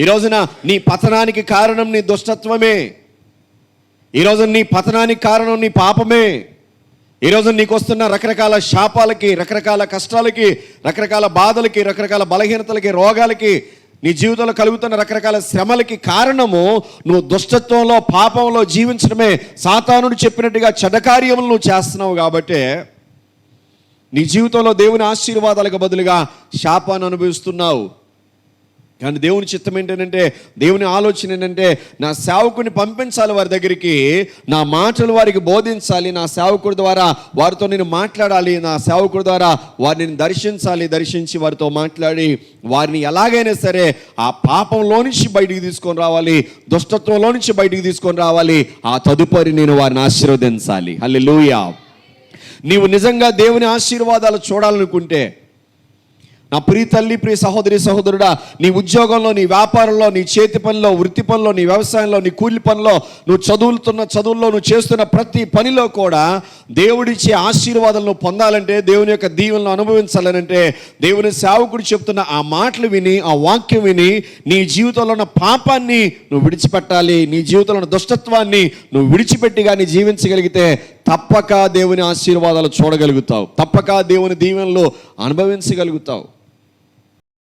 ఈ రోజున నీ పతనానికి కారణం నీ దుష్టత్వమే. ఈ నీ పతనానికి కారణం నీ పాపమే. ఈరోజు నీకు వస్తున్న రకరకాల శాపాలకి రకరకాల కష్టాలకి రకరకాల బాధలకి రకరకాల బలహీనతలకి రోగాలకి నీ జీవితంలో కలుగుతున్న రకరకాల శ్రమలకి కారణము నువ్వు దుష్టత్వంలో పాపంలో జీవించడమే. సాతానుడు చెప్పినట్టుగా చెడకార్యములు నువ్వు చేస్తున్నావు కాబట్టే నీ జీవితంలో దేవుని ఆశీర్వాదాలకు బదులుగా శాపాన్ని అనుభవిస్తున్నావు. కానీ దేవుని చిత్తం ఏంటంటే దేవుని ఆలోచన ఏంటంటే నా సేవకుని పంపించాలి వారి దగ్గరికి నా మాటలు వారికి బోధించాలి నా సేవకుడి ద్వారా వారితో నేను మాట్లాడాలి నా సేవకుడి ద్వారా వారిని దర్శించాలి దర్శించి వారితో మాట్లాడి వారిని ఎలాగైనా సరే ఆ పాపంలో నుంచి బయటికి తీసుకొని రావాలి దుష్టత్వంలో నుంచి బయటికి తీసుకొని రావాలి ఆ తదుపరి నేను వారిని ఆశీర్వదించాలి. హల్లెలూయా. నీవు నిజంగా దేవుని ఆశీర్వాదాలు చూడాలనుకుంటే నా ప్రియ తల్లి ప్రియ సహోదరి సహోదరుడా నీ ఉద్యోగంలో నీ వ్యాపారంలో నీ చేతి పనిలో వృత్తి పనిలో నీ వ్యవసాయంలో నీ కూలి పనిలో నువ్వు చదువుతున్న చదువుల్లో నువ్వు చేస్తున్న ప్రతి పనిలో కూడా దేవుడిచ్చే ఆశీర్వాదాలను పొందాలంటే దేవుని యొక్క దీవెనలు అనుభవించాలనంటే దేవుని సేవకుడు చెప్తున్న ఆ మాటలు విని ఆ వాక్యం విని నీ జీవితంలో ఉన్న పాపాన్ని నువ్వు విడిచిపెట్టాలి. నీ జీవితంలో ఉన్న దుష్టత్వాన్ని నువ్వు విడిచిపెట్టి కానీ జీవించగలిగితే తప్పక దేవుని ఆశీర్వాదాలు చూడగలుగుతావు. తప్పక దేవుని దీవెనలు అనుభవించగలుగుతావు.